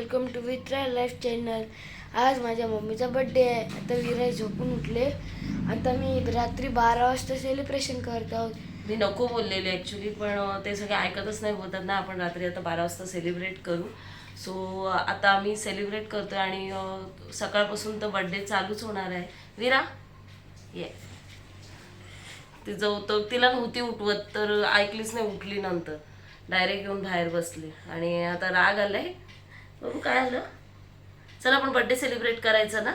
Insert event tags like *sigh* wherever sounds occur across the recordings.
Welcome to Vitra life channel आज माझ्या मम्मीचा बड्डे आहे. आता विराय झोपून उठले. आता मी रात्री बारा वाजता सेलिब्रेशन करत आहोत. मी नको बोललेले ॲक्च्युली पण ते सगळे ऐकतच नाही बोलतात ना. आपण रात्री आता बारा वाजता सेलिब्रेट करू. सो आता आम्ही सेलिब्रेट करतो आणि सकाळपासून तर बड्डे चालूच होणार आहे. विरा? ये. तिचं होतं तिला नव्हती उठवत तर ऐकलीच नाही उठली नंतर. डायरेक्ट येऊन बाहेर बसली. आणि आता राग आलाय. बघू काय आलं चला आपण बड्डे सेलिब्रेट करायचं ना?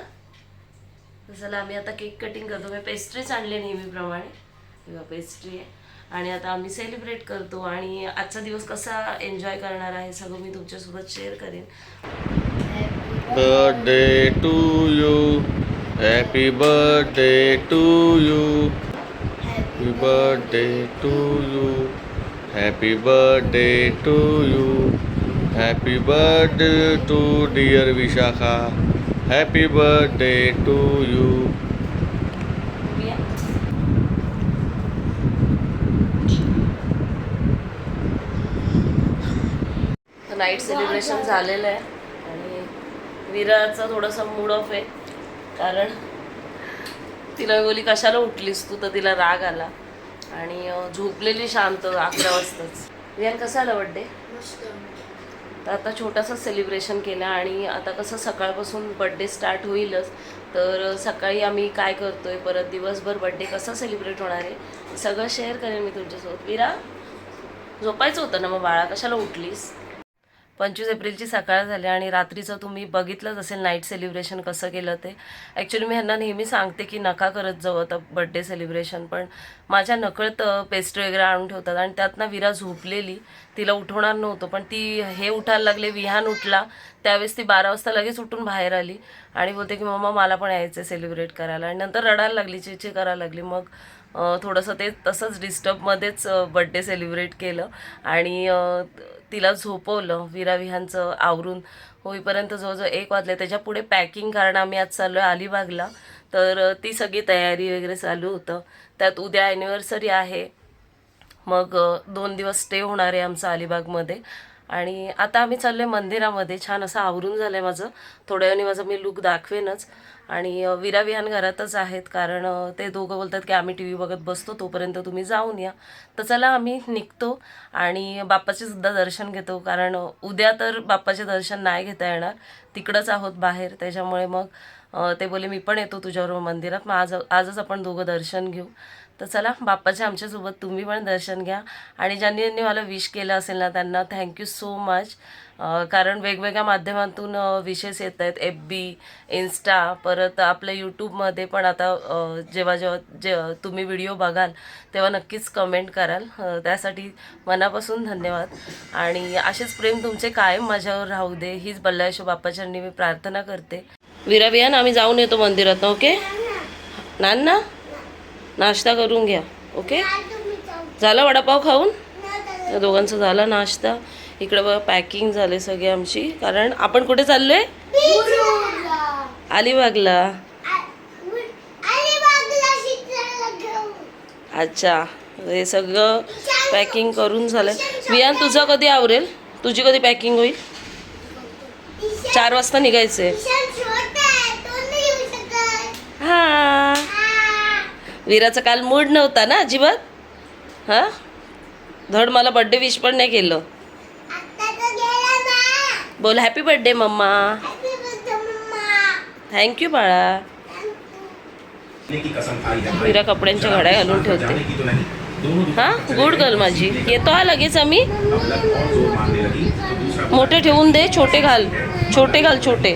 चला आम्ही आता केक कटिंग करतो. मी पेस्ट्रीच आणली नेहमीप्रमाणे. किंवा पेस्ट्री आहे. आणि आता आम्ही सेलिब्रेट करतो. आणि आजचा दिवस कसा एन्जॉय करणार आहे सगळं मी तुमच्यासोबत शेअर करेन. Birthday to you happy birthday to you happy birthday to you happy birthday to you happy birthday to dear vishakha. Happy birthday to you. Night celebration झालेलं आहे. आणि विराचा थोडासा मूड ऑफ आहे. कारण तिला बोली कशाला उठलीस तू? तर तिला राग आला. आणि झोपलेली शांत अकरा वाजताच. विहान कसा आला बड्डे तर आता छोटासा सेलिब्रेशन केला आणि आता कसं सकाळपासून बड्डे स्टार्ट होईलच तर सकाळी आम्ही काय करतो आहे परत दिवसभर बड्डे कसा सेलिब्रेट होणार आहे सगळं शेअर करेन मी तुमच्यासोबत. विरा झोपायचं होतं ना मग बाळा? कशाला उठलीस? पंचवीस एप्रिलची सकाळ झाली आणि रात्रीचं तुम्ही बघितलंच असेल नाईट सेलिब्रेशन कसं केलं ते. ॲक्च्युली मी ह्यांना नेहमी सांगते की नका करत जाऊ आता बड्डे सेलिब्रेशन पण माझ्या नकळत पेस्ट्री वगैरे आणून ठेवतात आणि त्यात ना विरा झोपलेली. तिला उठवणार नव्हतं पण ती हे उठायला लागले विहान उठला. त्यावेळेस ती बारा वाजता लगेच उठून बाहेर आली आणि बोलते की मम्मा मला पण यायचं सेलिब्रेट करायला. आणि नंतर रडायला लागली चिची करायला लागली. मग थोडंसं ते तसंच डिस्टर्बमध्येच बड्डे सेलिब्रेट केलं. आणि तिला झोपवलं विराविहांचं आवरून होईपर्यंत जवळजवळ एक वाजले. त्याच्या पुढे पॅकिंग कारण आम्ही आज चाललो आहे अलिबागला. तर ती सगळी तयारी वगैरे चालू होतं. त्यात उद्या ॲनिव्हर्सरी आहे. मग दोन दिवस स्टे होणार आहे आमचं अलिबागमध्ये. आणि आता आम्ही चाललो आहे मंदिरामध्ये. छान असं आवरून झालं आहे माझं. थोड्या वेळाने माझं मी लुक दाखवेनच. आणि विरा विहान घरातच आहेत कारण ते दोघं बोलतात की आम्ही टी व्ही बघत बसतो तोपर्यंत तुम्ही जाऊन या. तर चला आम्ही निघतो आणि बाप्पाचे सुद्धा दर्शन घेतो कारण उद्या तर बाप्पाचे दर्शन नाही घेता येणार. तिकडंच आहोत बाहेर. त्याच्यामुळे मग ते बोले मी पण येतो तुझ्याबरोबर मंदिरात. मग आज आजच आपण दोघं दर्शन घेऊ. तर चला बाप्पाच्या आमच्यासोबत तुम्ही पण दर्शन घ्या. आणि ज्यांनी ज्यांनी मला विश केलं असेल ना त्यांना थँक्यू सो मच कारण वेगवेगळ्या माध्यमातून विशेष येत आहेत. एफ बी इन्स्टा परत आपल्या यूट्यूबमध्ये पण आता जेव्हा जेव्हा जे तुम्ही व्हिडिओ बघाल तेव्हा नक्कीच कमेंट कराल. त्यासाठी मनापासून धन्यवाद. आणि असेच प्रेम तुमचे कायम माझ्यावर राहू दे. हीच बल्लाशो बाप्पाच्यांनी मी प्रार्थना करते. विराबियान आम्ही जाऊन येतो मंदिरात ओके? नाना नाश्ता करून घ्या ओके? झाला वडापाव खाऊन? या दोघांचा झाला नाश्ता. इकडे बघा पॅकिंग झाले सगळे आमची. कारण आपण कुठे चाललोय? अलिबागला. अच्छा. हे सगळं पॅकिंग करून झालं. वियान तुझं कधी आवरेल? तुझी कधी पॅकिंग होईल? चार वाजता निघायचंय. हा. वीराचा काल मूड नव्हता ना अजिबात? हा? धड मला बर्थडे विश पण नाही केलं. बोल हॅपी बर्थडे मम्मा. थँक्यू बाळा. वीरा कपड्यांच्या घड्या घालून ठेवते. हा? गुड गर्ल माझी. येतो हा लगेच आम्ही? मोठे ठेवून दे छोटे घाल. छोटे घाल छोटे.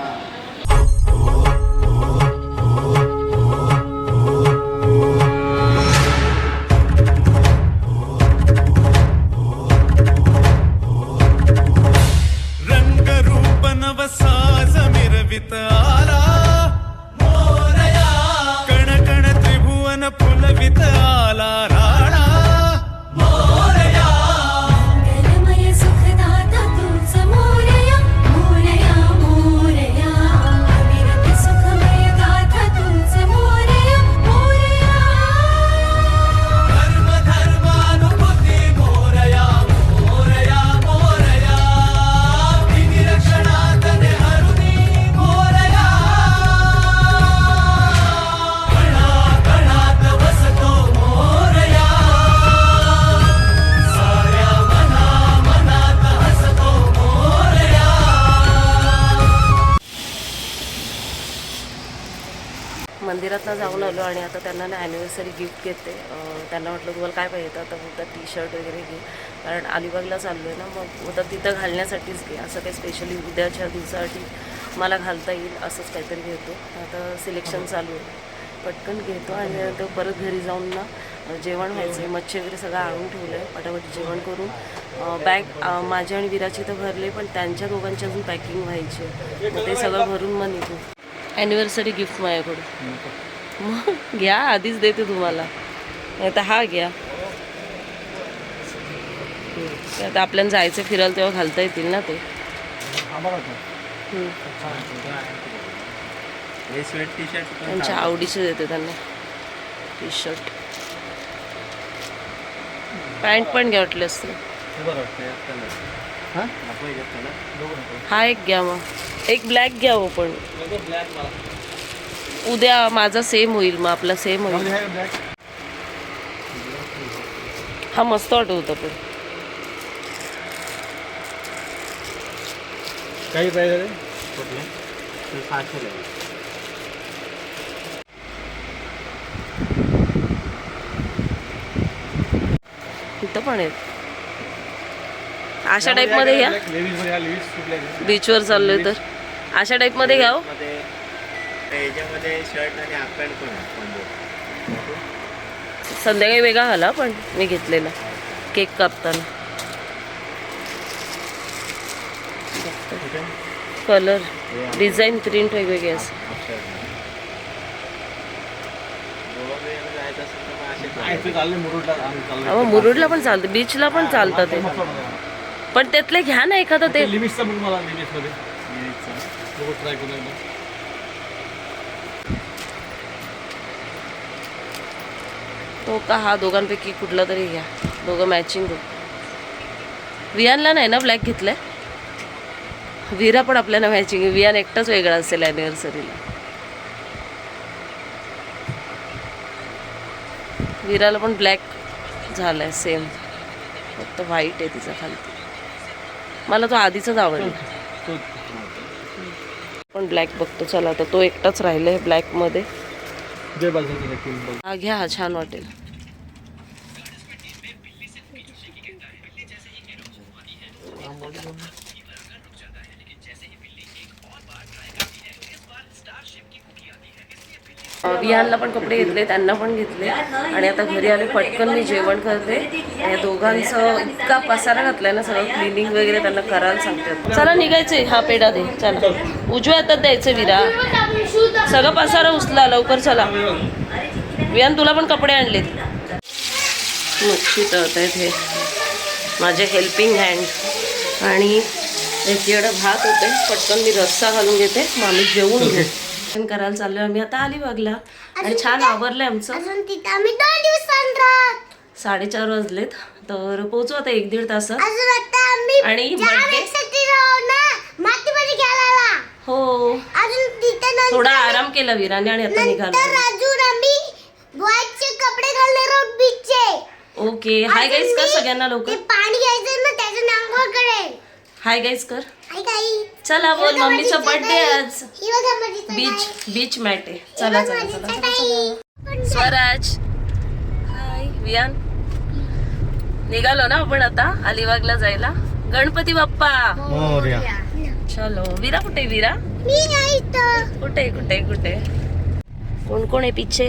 मंदिरातनं जाऊन आलो आणि आता त्यांना ना ॲनिव्हर्सरी गिफ्ट घेते. त्यांना म्हटलं तुम्हाला काय पाहिजे तर आता बोलतात टी शर्ट वगैरे घे. कारण अलिबागला चाललो आहे ना मग बोलतात तिथं घालण्यासाठीच घे. असं काही स्पेशली उद्याच्या दिवसासाठी मला घालता येईल असंच काहीतरी घेतो. आता सिलेक्शन चालू आहे. पटकन घेतो आणि नंतर परत घरी जाऊन ना जेवण व्हायचं आहे मच्छी वगैरे सगळं आणून ठेवलं आहे पटापट जेवण करून. बॅग अ, माझी आणि विराची तर भरले पण त्यांच्या दोघांची अजून पॅकिंग व्हायची. मग ते सगळं भरून मग निघू. ॲनिव्हर्सरी गिफ्ट माझ्याकडून. मग घ्या आधीच देते तुम्हाला. नाही तर हा घ्या. ते आता आपल्याला जायचं फिरायला तेव्हा घालता येतील ना ते. त्यांच्या आवडीचे देते त्यांना. टी शर्ट पॅन्ट पण घ्या वाटले असते. हा? एक घ्या मग. एक ब्लॅक घ्या हो पण. उद्या माझा सेम होईल मग आपला सेम होईल. हा मस्त वाटत होता पण. काही पाहिजे इथं पण आहेत. अशा टाईपमध्ये घ्या. बीचवर चाललोय तर. अशा टाईपमध्ये घ्या हो. संध्याकाळी वेगळा आला पण मी घेतलेला. केक कापताना. कलर डिझाईन प्रिंट वेगवेगळी असं मुरुडला पण चालतं. बीचला पण चालतं ते. पण त्यातले घ्या ना एखादं ते. लिमिटचा बघ मला लिमिटमध्ये. Units. बघू ट्राय करून एकदा. तो का हा दोघांपैकी कुठला तरी घ्या. दोघं मॅचिंग हो वियानला नाही ना ब्लॅक घेतलाय? विरा पण आपल्याला मॅचिंग आहे. वियान एकटाच वेगळा असेल ॲनिव्हर्सरीला विराला पण ब्लॅक झालाय सेम फक्त व्हाईट आहे तिचा खाली मला तो आधीचाच आवडला. पण ब्लॅक बघतो चला आता तो एकटाच राहिलाय ब्लॅकमध्ये जे बाजूचं नक्की बघ हा घ्या छान वाटेल. विहानला पण कपडे घेतले त्यांना पण घेतले. आणि आता घरी आले पटकन मी जेवण करते. या दोघांचं इतका पसारा घातलाय ना सगळं क्लिनिंग वगैरे त्यांना करायला सांगते चला निघायचे हा पेढा दे चला. उजव्या हातात द्यायचं विरा. सगळं पसारा उचला लवकर चला. विहान तुला पण कपडे आणलेत. मच्छी तळत आहेत हे. माझे हेल्पिंग हँड आणि याच्याकडे भात होते पटकन मी रस्सा घालून घेते मामी जेवून घेते जेवण करायला चाललोय आम्ही. आता अलिबागला आणि छान आवरलंय आमचं. अजून तिथं आम्ही दोन राहत साडेचार वाजलेत. तर पोहोचू आता एक दीड तासात. अजून आता आम्ही आणि मातीमध्ये हो. अजून तिथे नंतर थोडा आराम केला विराने आणि आता निघालो अजून आम्ही बॉयचे कपडे घालले रोड बीचचे ओके. हाय गाईस कर सगळ्यांना लवकर. पाणी घ्यायचं ना त्याचं आंघोळ करेल. हाय गाईस कर. चला बोल मम्मीचा बर्थडे आज. ही बघा माझी चटाई. बीच बीच मॅट आहे चला चला. स्वराज. हाय वियान निघालो ना आपण आता अलिबागला जायला. गणपती बाप्पा. मोरया. चलो विरा कुठे विरा. कुठे कुठे कुठे कोण कोण आहे पिच्छे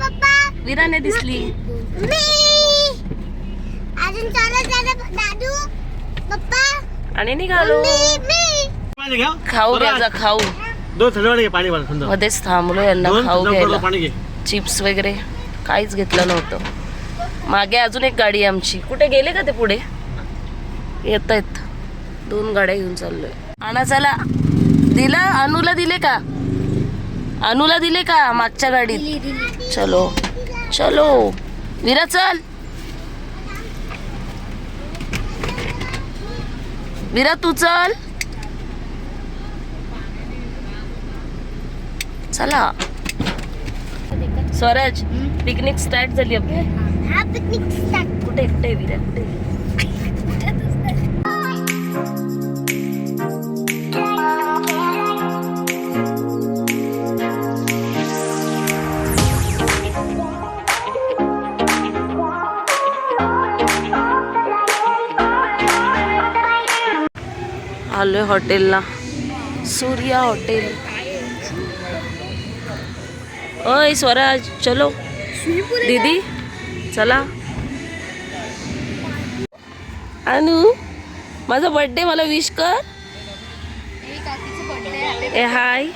पप्पा. विराने दिसली. मी. अजून दादा. आणि निघालो. पाणी घ्या. खाऊ घ्यायचा खाऊ. दोन थंड पाणी घे पाणी भर थंड. मध्येच थांबलो यांना दोन खाऊ थंड घ्यायला. पाणी घे. चिप्स वगैरे काहीच घेतलं नव्हतं. मागे अजून एक गाडी आहे आमची. कुठे गेले का ते पुढे? येत आहेत दोन गाड्या घेऊन चाललोय. आणा चला दिला? अनुला दिले का? अनुला दिले का मागच्या गाडीत? चलो. चलो. विरा चल. विरा तू चल. चला. स्वराज पिकनिक स्टार्ट झाली आपली. कुठे कुठे विरा कुठे? आलोय हॉटेलला. सूर्या हॉटेल. ओय स्वराज चलो. दीदी चला. अनु माझा बर्थडे मला विश कर. ए हाय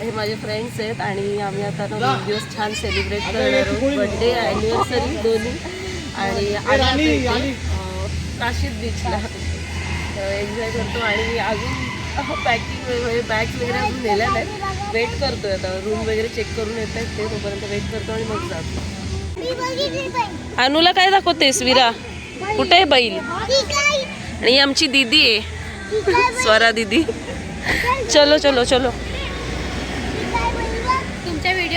हे माझे फ्रेंड्स आहेत आणि आम्ही आता ना दोन दिवस छान सेलिब्रेट करणार आहोत. बर्थडे ॲनिव्हर्सरी दोन्ही. आणि आम्ही काशीद बीचला एन्जॉय करतो आणि अजून पॅकिंग वगैरे बॅग्स वगैरे अजून नेल्या नाहीत. वेट करतोय आता. रूम वगैरे चेक करून येत आहेत ते तोपर्यंत वेट करतो आणि मग जातो. अनुला काय दाखवतेस विरा? कुठे आहे बैल? आणि आमची दीदी आहे. *laughs* स्वरा दीदी. चलो चलो चलो.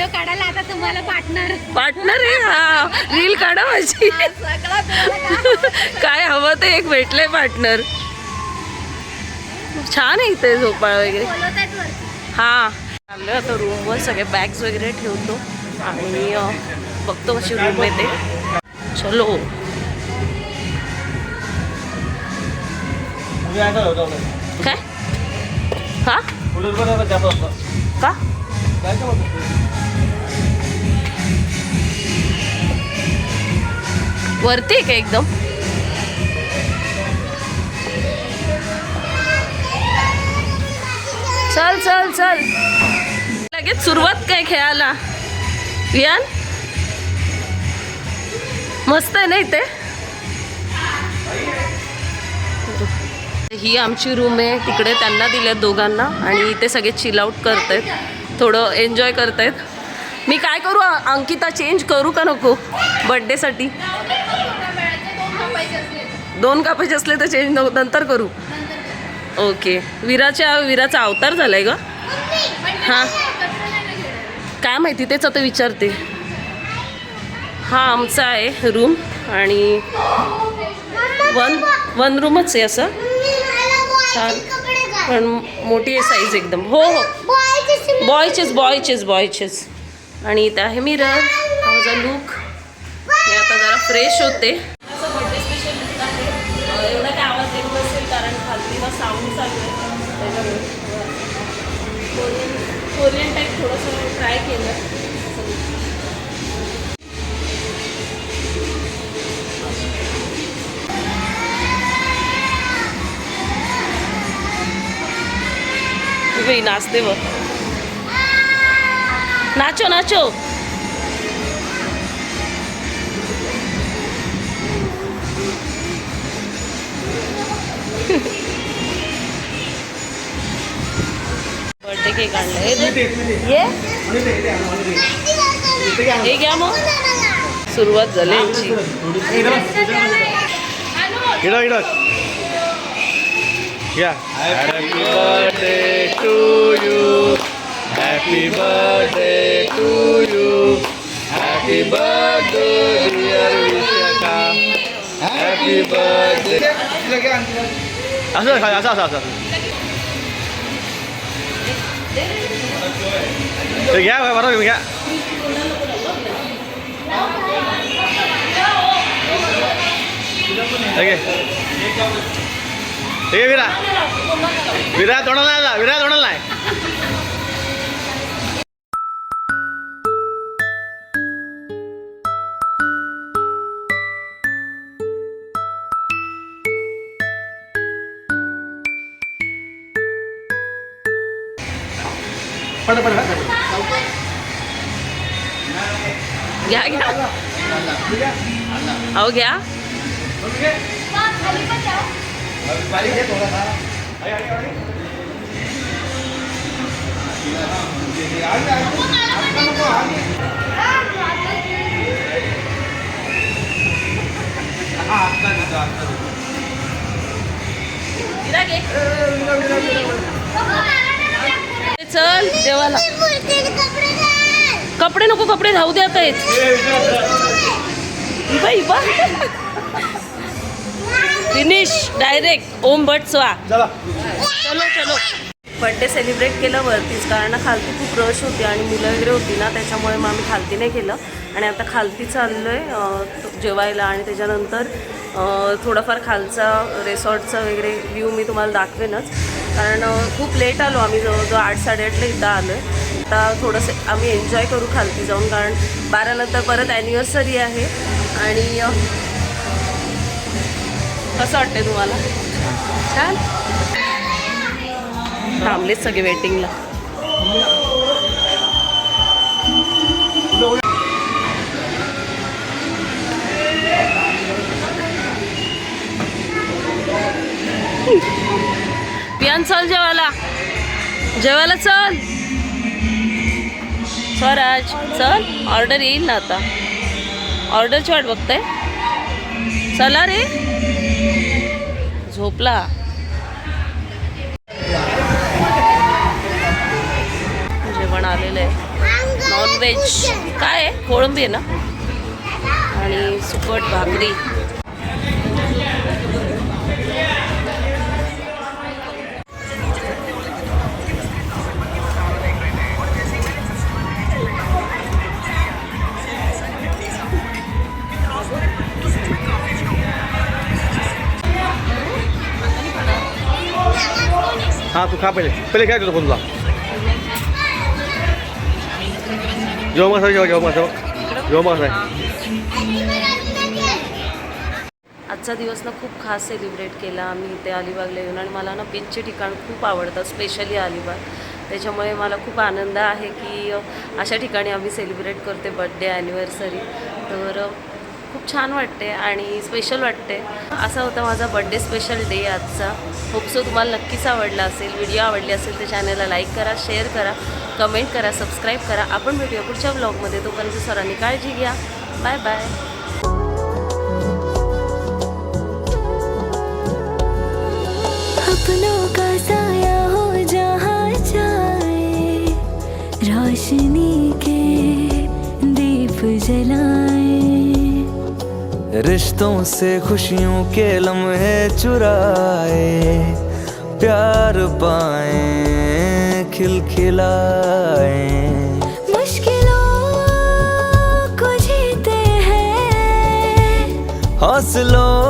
व्हिडिओ काढायला आता तुम्हाला पार्टनर पार्टनर आहे? हा. रील काढा माझी. काय हवं ते. एक भेटलंय पार्टनर. छान आहे इथे झोपाळ वगैरे. हा. चाललोय आता रूमवर सगळे बॅग्स वगैरे ठेवतो. आणि बघतो कशी रूम आहे ते. चलो. काय? हा? का? वरती आहे का एकदम? चल चल चल. लगेच सुरुवात काय खेळायला? वियान मस्त आहे ना इथे? ही आमची रूम आहे. तिकडे त्यांना दिल्यात दोघांना आणि इथे सगळे चिल आउट करतायत. थोडं एन्जॉय करतायत. मी काय करू अंकिता चेंज करू का नको? बड्डेसाठी दोन कापायचे असले तर चेंज नंतर करू. ओके विराच्या विराचा अवतार झालाय ग. हां. काय माहिती तेच आता विचारते. हा आमचा आहे रूम आणि वन वन रूमच आहे असं. छान. पण मोठी आहे साईज एकदम. हो हो. बॉयचेच बॉयचेच बॉयचेच आणि इथं आहे मिरर माझा लुक मी आता जरा फ्रेश होते. भाई नाचते व नाचो नाचो. बर्थडे केक आणलाय. ये. हे घ्या मग. सुरुवात झाली. आमची इडो इडो या happy birthday to you happy birthday to you happy birthday dear Vishakha happy birthday असं खा असं असं असं ते घ्या आहे विरा. विरा तोंडाला जा विरा तोंडाला आहे. घ्या घ्या. अहो घ्या. चल देवाला. कपडे नको कपडे धावू दे आता येत बाई बा. फिनिश डायरेक्ट ओम भट स्वा. चला. चलो बड्डे सेलिब्रेट केलं वरतीच कारण खालती खूप रश होती आणि मुलं वगैरे होती ना त्याच्यामुळे मग आम्ही खालती नाही केलं. आणि आता खालती चाललो आहे जेवायला आणि त्याच्यानंतर थोडंफार खालचा रिसॉर्टचा वगैरे व्ह्यू मी तुम्हाला दाखवेनच. कारण खूप लेट आलो आम्ही जवळजवळ आठ साडेआठला इथं आलो आहे आता थोडंसं आम्ही एन्जॉय करू खालती जाऊन कारण बारानंतर परत ॲनिव्हर्सरी आहे. आणि कसं वाटतंय तुम्हाला? छान. थांबलेच सगळे वेटिंगला पियान चल जेवायला. जेवायला चल. स्वराज चल. ऑर्डर येईल ना आता. ऑर्डरची वाट बघताय. चला रे. झोपला. जेवण आलेलं आहे. नॉनव्हेज काय आहे? कोळंबी आहे ना? आणि सुकट भाकरी. हा तू खा पहिले. पहिले काय तुझा फोन तुला जेव्हा मासा जेव्हा जेव्हा मासा जेव्हा मासा आजचा दिवस ना खूप खास सेलिब्रेट केला आम्ही इथे अलिबागला येऊन. आणि मला ना बीचचे ठिकाण खूप आवडतं स्पेशली अलिबाग. त्याच्यामुळे मला खूप आनंद आहे की अशा ठिकाणी आम्ही सेलिब्रेट करते बड्डे ॲनिव्हर्सरी तर खूप छान वाटते आणि स्पेशल वाटते. असा होता माझा बड्डे स्पेशल डे आजचा. होपसो तुम्हाला नक्कीच आवडला असेल. व्हिडिओ आवडली असेल तर चॅनलला लाईक करा शेअर करा कमेंट करा सबस्क्राईब करा. आपण भेटूया पुढच्या ब्लॉगमध्ये तोपर्यंत सरांनी काळजी घ्या. बाय बाय अपनों का साया हो जहाँ जाए रोशनी के दीप जलाए। रिश्तों से खुशियों के लम्हे चुराए प्यार पाए खिलखिलाए मुश्किलों को जीते हैं। हौसलों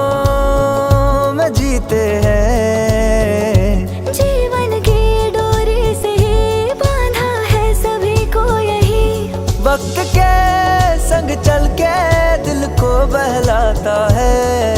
बहलाता है।